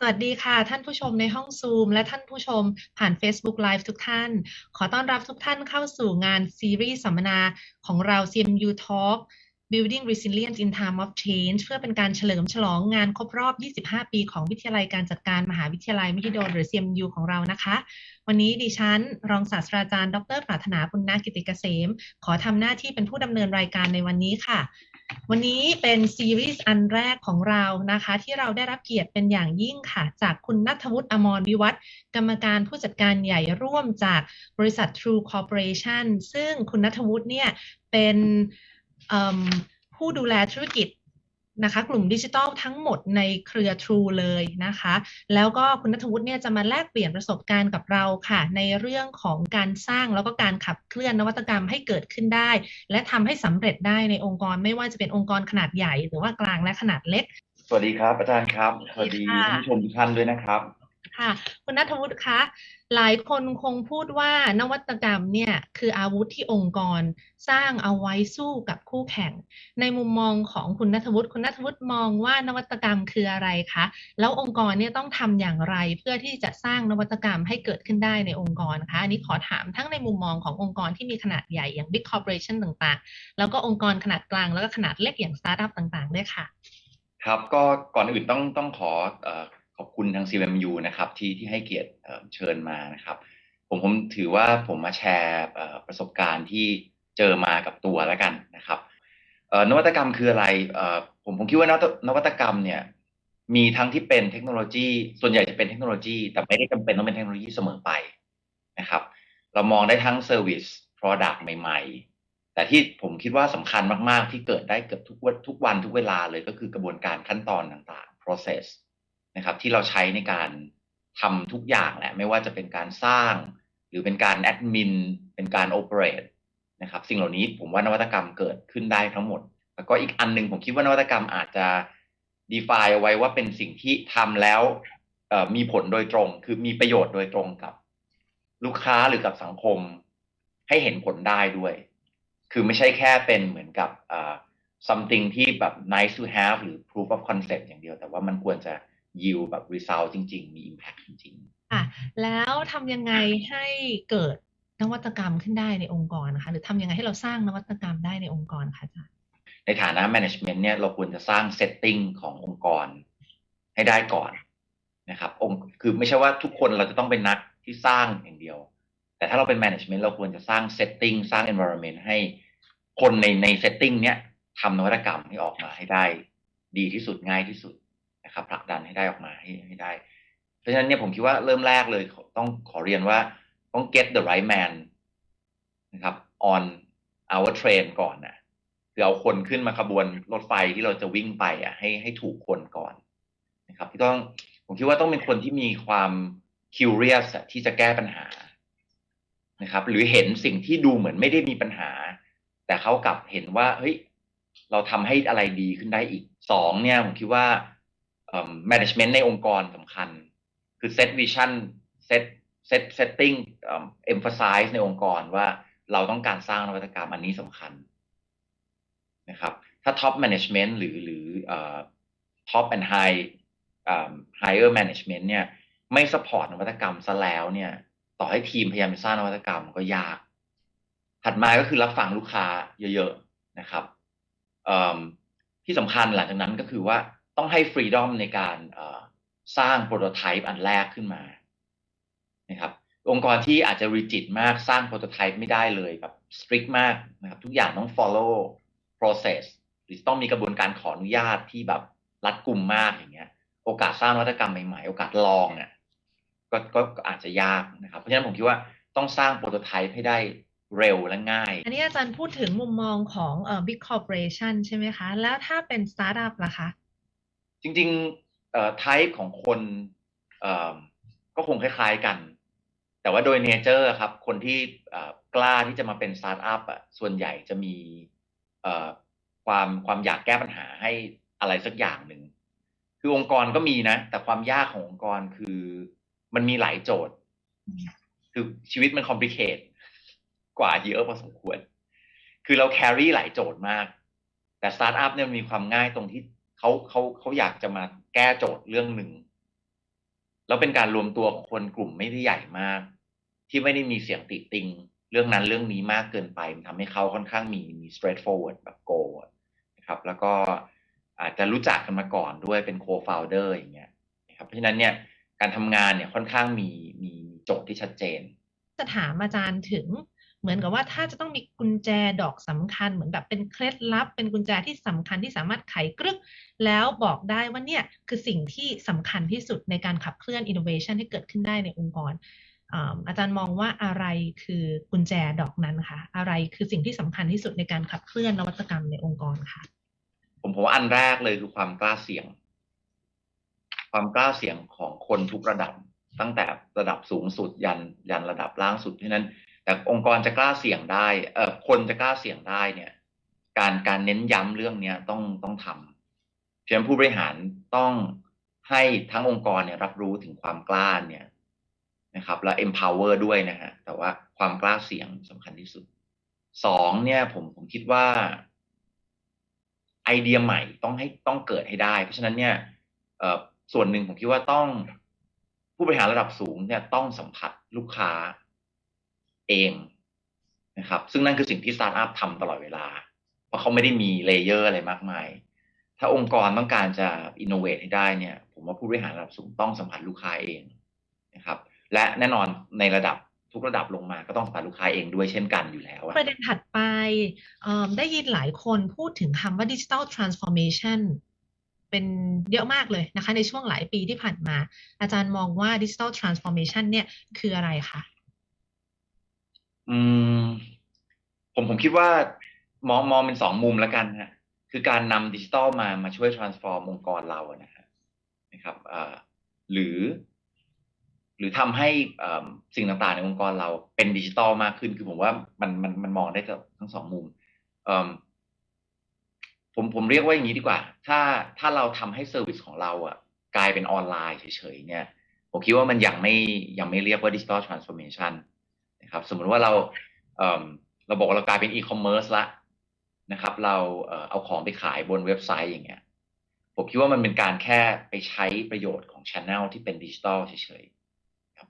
สวัสดีค่ะ ท่านผู้ชมในห้องซูม และท่านผู้ชมผ่าน Facebook Live ทุกท่าน ขอต้อนรับทุกท่านเข้าสู่งานซีรีส์สัมมนาของเรา CMU Talk Building Resilience in Time of Change เพื่อเป็นการเฉลิมฉลองงานครบรอบ 25 ปีของวิทยาลัยการจัดการมหาวิทยาลัยมหิดลหรือ CMU ของเรานะคะ วันนี้ดิฉัน รองศาสตราจารย์ ดรปรารถนาปุณณกิติเกษม ขอทำหน้าที่เป็นผู้ดำเนินรายการในวันนี้ค่ะ วันนี้เป็นซีรีส์อันแรกของเรานะคะ ที่เราได้รับเกียรติเป็นอย่างยิ่งค่ะ จากคุณนัทวุฒิอมรวิวัฒน์กรรมการผู้จัดการใหญ่ร่วมจากบริษัท True Corporation ซึ่งคุณนัทวุฒิเนี่ยเป็นผู้ดูแลธุรกิจ นะคะกลุ่มดิจิทัลทั้งหมดในเครือ True เลยนะคะ แล้วก็คุณนัทวุฒิเนี่ยจะมาแลกเปลี่ยนประสบการณ์กับเราค่ะ ในเรื่องของการสร้างแล้วก็การขับเคลื่อนนวัตกรรมให้เกิดขึ้นได้ และทำให้สำเร็จได้ในองค์กรไม่ว่าจะเป็นองค์กรขนาดใหญ่หรือว่ากลางและขนาดเล็ก สวัสดีครับอาจารย์ครับสสวัวัสสดีดีค่ะท่านผู้ชมทุกท่านด้วยนะครับค่ะคุณนัทวุฒิคะ หลายคนคงพูดว่านวัตกรรมเนี่ยคืออาวุธที่องค์กรสร้างเอาไว้สู้กับคู่แข่ง ในมุมมองของคุณนัทวุฒิคุณนัทวุฒิมองว่านวัตกรรมคืออะไรคะ แล้วองค์กรเนี่ยต้องทำอย่างไรเพื่อที่จะสร้างนวัตกรรมให้เกิดขึ้นได้ในองค์กรคะอันนี้ขอถามทั้งในมุมมองขององค์กรที่มีขนาดใหญ่อย่าง Big Corporation ต่างๆ แล้วก็องค์กรขนาดกลางแล้วก็ขนาดเล็กอย่างสตาร์ทอัพต่างๆด้วยค่ะ ครับก็ก่อนอื่นต้องต้องขออ ขอบคุณทาง CMU นะครับที่ที่ให้เกียรติเชิญมานะครับ ผมผมถือว่าผมมาแชร์ประสบการณ์ที่เจอมากับตัวแล้วกันนะครับนวัตกรรมคืออะไรผมผมคิดว่านวัตนวัตกรรมเนี่ยมีทั้งที่เป็นเทคโนโลยี ส่วนใหญ่จะเป็นเทคโนโลยี แต่ไม่ได้จำเป็นต้องเป็นเทคโนโลยีเสมอไปนะครับ เรามองได้ทั้ง Service Product ใหม่ ๆ แต่ที่ผมคิดว่าสำคัญมาก ๆ ที่เกิดได้เกือบทุกวันทุกวันทุกเวลาเลยก็คือกระบวนการขั้นตอนต่างๆ process นะครับ ที่เราใช้ในการทำทุกอย่างแหละ ไม่ว่าจะเป็นการสร้าง หรือเป็นการแอดมินเป็นการ operate นะครับ สิ่งเหล่านี้ผมว่านวัตกรรมเกิดขึ้นได้ทั้งหมด แล้วก็อีกอันหนึงผมคิดว่านวัตกรรมอาจจะ define เอาไว้ว่าเป็นสิ่งที่ทำแล้วมีผลโดยตรง คือมีประโยชน์โดยตรงกับ ลูกค้าหรือกับสังคม ให้เห็นผลได้ด้วย คือไม่ใช่แค่เป็นเหมือนกับ something ที่แบบ nice to have หรือ proof of concept อย่างเดียว แต่ว่ามันควรจะ yield แบบ result จริง ๆ มี impact จริงๆค่ะแล้วทำยังไงให้เกิดนวัตกรรมขึ้นได้ในองค์กรนะคะหรือทำยังไงให้เราสร้างนวัตกรรมได้ในองค์กรคะอาจารย์ในฐานะ management เนี่ยเราควรจะสร้าง setting ขององค์กรให้ได้ก่อนนะครับองค์คือไม่ใช่ว่าทุกคนเราจะต้องเป็นนักที่สร้างอย่างเดียว แต่ถ้าเราเป็น management เราควรจะสร้าง setting สร้าง environment ให้คนในใน setting เนี้ยทำนวัตกรรมให้ออกมาให้ได้ ดีที่สุดง่ายที่สุด นะครับผลักดันให้ได้ออกมาให้ให้ได้ เพราะฉะนั้นเนี่ยผมคิดว่าเริ่มแรกเลยต้องขอเรียนว่าต้อง get the right man นะครับ on our train ก่อนนะคือเอาคนขึ้นมาขบวนรถไฟที่เราจะวิ่งไปอะให้ให้ถูกคนก่อนนะครับที่ต้องผมคิดว่าต้องเป็นคนที่มีความ curious ที่จะแก้ปัญหานะครับ หรือเห็นสิ่งที่ดูเหมือนไม่ได้มีปัญหา แต่เขากลับเห็นว่าเฮ้ยเราทำให้อะไรดีขึ้นได้อีกสองเนี่ยผมคิดว่า เอ่อ management ในองค์กรสำคัญ คือ set vision set set setting เอม emphasize ในองค์กรว่าเราต้องการสร้างนวัตกรรมอันนี้สำคัญนะครับ ถ้า top management หรือหรือเอ่อ top and high เอิ่ม higher management เนี่ย ไม่ support นวัตกรรมซะแล้วเนี่ย ต่อให้ทีมพยายามจะสร้างนวัตกรรมก็ยาก ถัดมาก็คือรับฟังลูกค้าเยอะ ๆ นะครับที่สำคัญหลังจากนั้นก็คือว่า ต้องให้ freedom ในการสร้างโปรโตไทป์อันแรกขึ้นมานะครับองค์กรที่อาจจะ rigid มากสร้างโปรโตไทป์ไม่ได้เลยแบบ strict มากนะครับทุกอย่างต้อง follow process หรือต้องมีกระบวนการขออนุญาตที่แบบรัดกุมมากอย่างเงี้ย โอกาสสร้างนวัตกรรมใหม่ๆ โอกาสลองเนี่ยก็ก็อาจจะยากนะครับ เพราะฉะนั้นผมคิดว่าต้องสร้างโปรโตไทป์ให้ได้เร็วและง่าย อันนี้อาจารย์พูดถึงมุมมองของเอ่อ Big Corporation ใช่ไหมคะ แล้วถ้าเป็นสตาร์ทอัพล่ะคะ จริงๆเอ่อ type ของคนเอ่อก็คงคล้ายๆกัน แต่ว่าโดยเนเจอร์ครับ คนที่เอ่อกล้าที่จะมาเป็นสตาร์ทอัพอะส่วนใหญ่จะมีเอ่อความความอยากแก้ปัญหาให้อะไรสักอย่างหนึ่งคือองค์กรก็มีนะ แต่ความยากขององค์กรคือมันมีหลายโจทย์ คือชีวิตมันคอมพลีเคทกว่าเยอะพอสมควร คือเราแครี่หลายโจทย์มาก แต่สตาร์ทอัพเนี่ยมีความง่ายตรงที่ เขาเขาเขาอยากจะมาแก้โจทย์เรื่องหนึ่ง แล้วเป็นการรวมตัวคนกลุ่มไม่ได้ใหญ่มาก ที่ไม่ได้มีเสียงติติง เรื่องนั้นเรื่องนี้มากเกินไปมันทำให้เขาค่อนข้างมีมี straightforward แบบ go อะนะครับ แล้วก็อาจจะรู้จักกันมาก่อนด้วยเป็น co-founder อย่างเงี้ยนะครับเพราะฉะนั้นเนี่ยการทำงานเนี่ยค่อนข้างมีมีมีโจทย์ที่ชัดเจน จะถามอาจารย์ถึง เหมือนกับว่าถ้าจะต้องมีกุญแจดอกสำคัญ เหมือนแบบเป็นเคล็ดลับ เป็นกุญแจที่สำคัญที่สามารถไขกรึก แล้วบอกได้ว่าเนี่ยคือสิ่งที่สำคัญที่สุดในการขับเคลื่อน innovation ให้เกิดขึ้นได้ในองค์กรอาจารย์มองว่าอะไรคือกุญแจดอกนั้นคะอะไรคือสิ่งที่สำคัญที่สุดในการขับเคลื่อนนวัตกรรมในองค์กรคะผมผมว่าอันแรกเลยคือความกล้าเสี่ยง ความกล้าเสี่ยงของคนทุกระดับ ตั้งแต่ระดับสูงสุดยันยันระดับล่างสุดเพราะนั้น แต่องค์กรจะกล้าเสี่ยงได้เอ่อคนจะกล้าเสี่ยงได้เนี่ย การการเน้นย้ำเรื่องเนี้ยต้องต้องทำเพราะฉะนั้นผู้บริหารต้องให้ทั้งองค์กรเนี่ยรับรู้ถึงความกล้าเนี่ยนะครับ และ empower ด้วยนะฮะแต่ว่าความกล้าเสี่ยงสำคัญที่สุดสองเนี่ยผมผมคิดว่า ไอเดียใหม่ต้องให้ต้องเกิดให้ได้ เพราะฉะนั้นเนี่ยเอ่อส่วนหนึ่งผมคิดว่าต้องผู้บริหารระดับสูงเนี่ยต้องสัมผัสลูกค้า เองนะครับ ซึ่งนั่นคือสิ่งที่สตาร์ทอัพทำตลอดเวลา เพราะเขาไม่ได้มีเลเยอร์อะไรมากมาย ถ้าองค์กรต้องการจะอินโนเวทให้ได้เนี่ย ผมว่าผู้บริหารระดับสูงต้องสัมผัสลูกค้าเองนะครับ และแน่นอนในระดับทุกระดับลงมาก็ต้องสัมผัสลูกค้าเองด้วยเช่นกันอยู่แล้ว ประเด็นถัดไปได้ยินหลายคนพูดถึงคำว่า digital transformation เป็นเยอะมากเลยนะคะ ในช่วงหลายปีที่ผ่านมา อาจารย์มองว่า digital transformation เนี่ยคืออะไรคะ อืม ผมผมคิดว่ามองมองเป็นสองมุมแล้วกันฮะคือการนำดิจิตอลมามาช่วย transform องค์กรเราอะนะฮะนะครับหรือ หรือทำให้อ่าสิ่งต่างๆ ในองค์กรเราเป็นดิจิตอลมากขึ้น คือผมว่ามันมันมันมองได้จากทั้งสองมุมผมผมเรียกว่าอย่างนี้ดีกว่า ถ้าถ้าเราทำให้เซอร์วิสของเราอะกลายเป็นออนไลน์เฉยๆเนี่ย ผมคิดว่ามันยังไม่ยังไม่เรียกว่าดิจิ t a ลทรานส์ฟอร์เมชัน นะครับสมมติว่าเราเราบอกว่าเรากลายเป็นอีคอมเมิร์ซละนะครับ เราเอาของไปขายบนเว็บไซต์อย่างเงี้ยผมคิดว่ามันเป็นการแค่ไปใช้ประโยชน์ของช anel ที่เป็นดิจิตอลเฉยๆครับ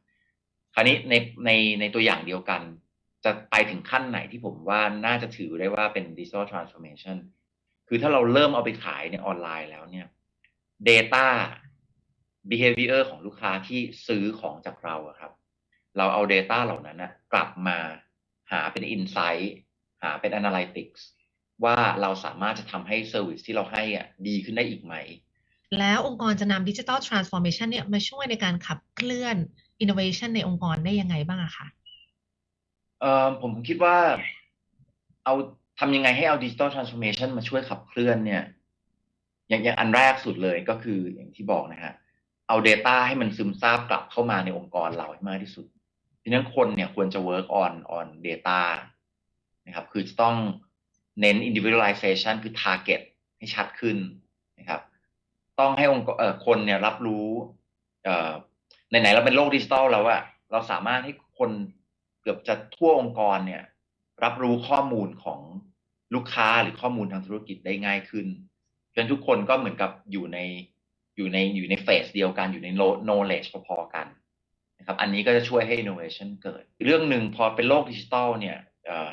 คราวนี้ในในในตัวอย่างเดียวกัน จะไปถึงขั้นไหนที่ผมว่าน่าจะถือได้ว่าเป็นดิจิ t a ลทรานส์ฟอร์เมชันคือถ้าเราเริ่มเอาไปขายในออนไลน์แล้วเนี่ย Data behavior ของลูกค้าที่ซื้อของจากเราครับ เราเอา Data เหล่านั้นนะกลับมาหาเป็น Insight หาเป็น Analytics ว่าเราสามารถจะทำให้ Service ที่เราให้อะดีขึ้นได้อีกไหม แล้วองค์กรจะนำ digital transformation เนี่ยมาช่วยในการขับเคลื่อน innovation ในองค์กรได้ยังไงบ้างอะคะเอ่อผมคิดว่าเอาทำยังไงให้เอาดิจิ t a ลทรานส์ฟอร์เมชันมาช่วยขับเคลื่อนเนี่ย อย่างอย่างอันแรกสุดเลยก็คืออย่างที่บอกนะฮะเอา Data ให้มันซึมซาบกลับเข้ามาในองค์กรเราให้มากที่สุด ดังนั้นคนเนี่ยควรจะ work on on data นะครับ คือจะต้องเน้น individualization คือ target ให้ชัดขึ้นนะครับ ต้องให้องค์เอ่อคนเนี่ยรับรู้เอ่อไหนๆเราเป็นโลกดิจิตอลแล้วอะเราสามารถให้คนเกือบจะทั่วองค์กรเนี่ย รับรู้ข้อมูลของลูกค้าหรือข้อมูลทางธุรกิจได้ง่ายขึ้นจนทุกคนก็เหมือนกับอยู่ในอยู่ในอยู่ในเฟสเดียวกันอยู่ใน knowledge พอๆกัน นะครับอันนี้ก็จะช่วยให้ innovation เกิด เรื่องหนึ่งพอเป็นโลกดิจิตอลเนี่ยอ่อ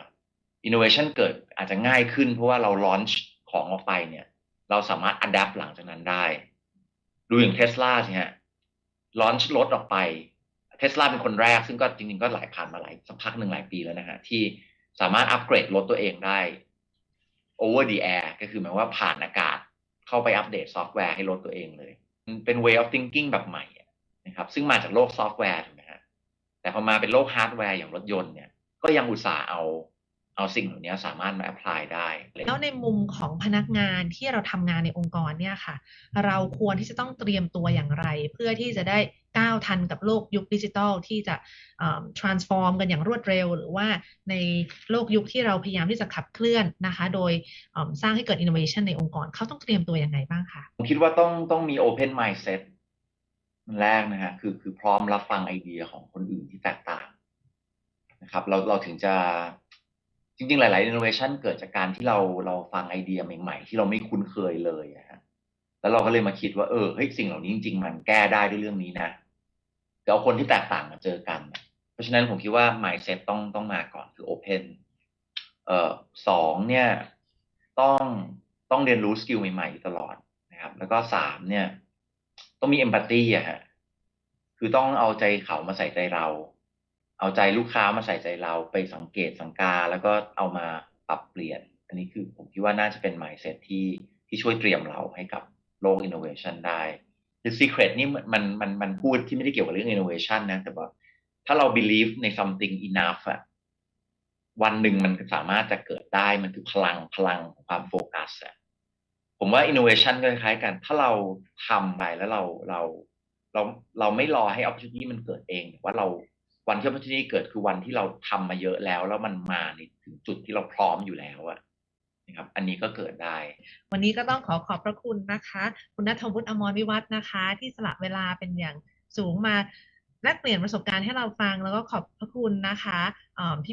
innovation เกิดอาจจะง่ายขึ้นเพราะว่าเรา launch ของออกไปเนี่ย เราสามารถ adapt หลังจากนั้นได้ ดูอย่างเทสลาสิฮะ launch รถออกไปเทสลาเป็นคนแรก ซึ่งก็จริงๆ ก็หลายผ่านมาหลายสักพักหนึ่งหลายปีแล้วนะฮะ ที่สามารถอัปเกรดรถตัวเองได้ over the air ก็คือหมายว่าผ่านอากาศเข้าไปอัปเดตซอฟต์แวร์ให้รถตัวเองเลย เป็น way of thinking แบบใหม่ นะครับซึ่งมาจากโลกซอฟต์แวร์ถูกไหมฮะแต่พอมาเป็นโลกฮาร์ดแวร์อย่างรถยนต์เนี่ยก็ยังอุตส่าห์เอาเอาสิ่งเหล่านี้สามารถมา apply ได้ แล้วในมุมของพนักงานที่เราทำงานในองค์กรเนี่ยค่ะ เราควรที่จะต้องเตรียมตัวอย่างไร เพื่อที่จะได้ก้าวทันกับโลกยุคดิจิทัลที่จะเอ่อ transform กันอย่างรวดเร็ว หรือว่าในโลกยุคที่เราพยายามที่จะขับเคลื่อนนะคะ โดยเอิ่มสร้างให้เกิด innovation ในองค์กรเขาต้องเตรียมตัวยังไงบ้างคะผมคิดว่าต้องต้องมี open mindset มัน แรกนะฮะคือคือพร้อมรับฟังไอเดียของคนอื่นที่แตกต่างนะครับ เราเราถึงจะจริงๆ หลายๆ innovation เกิดจากการที่เราเราฟังไอเดียใหม่ๆ ที่เราไม่คุ้นเคยเลยอะฮะแล้วเราก็เลยมาคิดว่าเออเฮ้ยสิ่งเหล่านี้จริง ๆ มันแก้ได้ด้วยเรื่องนี้นะคือเอาคนที่แตกต่างมาเจอกัน เพราะฉะนั้นผมคิดว่า mindset ต้องต้องมาก่อนคือ open เอ่อสองเนี่ยต้องต้องเรียนรู้สกิลใหม่ๆ ตลอดนะครับ แล้วก็สามเนี่ย ต้องมี empathy อะฮะคือต้องเอาใจเขามาใส่ใจเรา เอาใจลูกค้ามาใส่ใจเราไปสังเกตสังกาแล้วก็เอามาปรับเปลี่ยน อันนี้คือผมคิดว่าน่าจะเป็น mindset ที่ที่ช่วยเตรียมเราให้กับโลก innovation ได้คือ secret นี่มันมันมันพูดที่ไม่ได้เกี่ยวกับเรื่อง innovation นะ แต่ว่าถ้าเรา believe ใน something enough อะวันหนึ่งมันสามารถจะเกิดได้มันคือพลังพลังของความโฟกัสอะ ผมว่า innovation ก็คล้ายๆกัน ถ้าเราทำไปแล้วเราเราเราเราไม่รอให้ opportunity มันเกิดเองแต่ว่าเราวันที่ opportunity เกิดคือวันที่เราทำมาเยอะแล้ว แล้วมันมาในถึงจุดที่เราพร้อมอยู่แล้วอะนะครับอันนี้ก็เกิดได้ วันนี้ก็ต้องขอขอบพระคุณนะคะ คุณณัฐวุฒิอมรวิวัฒนะคะ ที่สละเวลาเป็นอย่างสูงมา แลกเปลี่ยนประสบการณ์ให้เราฟังแล้วก็ขอบพระคุณนะคะ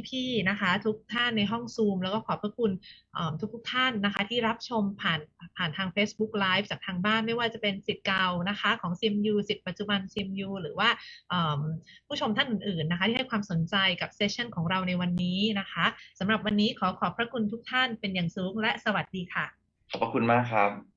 พี่ๆนะคะ ทุกท่านในห้องซูมแล้วก็ขอบพระคุณทุกๆท่านนะคะ ที่รับชมผ่านผ่านทาง Facebook Live จากทางบ้านไม่ว่าจะเป็นสิทธิ์เก่านะคะ ของ CMU สิทธิ์ปัจจุบัน CMU หรือว่าผู้ชมท่านอื่นๆนะคะที่ให้ความสนใจกับเซสชันของเราในวันนี้นะคะสำหรับวันนี้ขอขอบพระคุณทุกท่านเป็นอย่างสูงและสวัสดีค่ะ ขอบพระคุณมากครับ